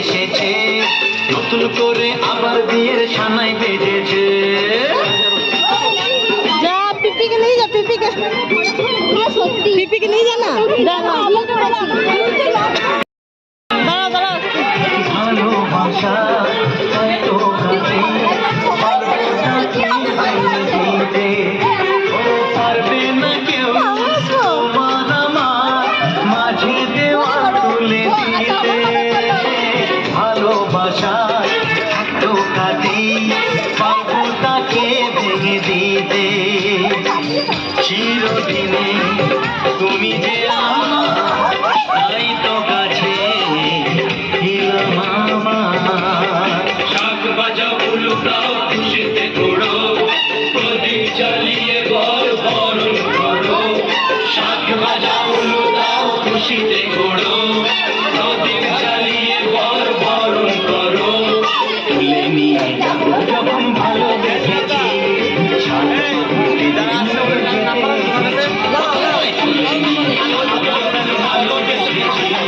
এসেছে। নতুন করে আবার বিয়ের সানাই বেজেছে। পিপিকে নিয়ে যা ভালোবাসা হয়তো ভালোবাসায় কাঁদেই পারব তাকে ভেঙে দিতে Thank you.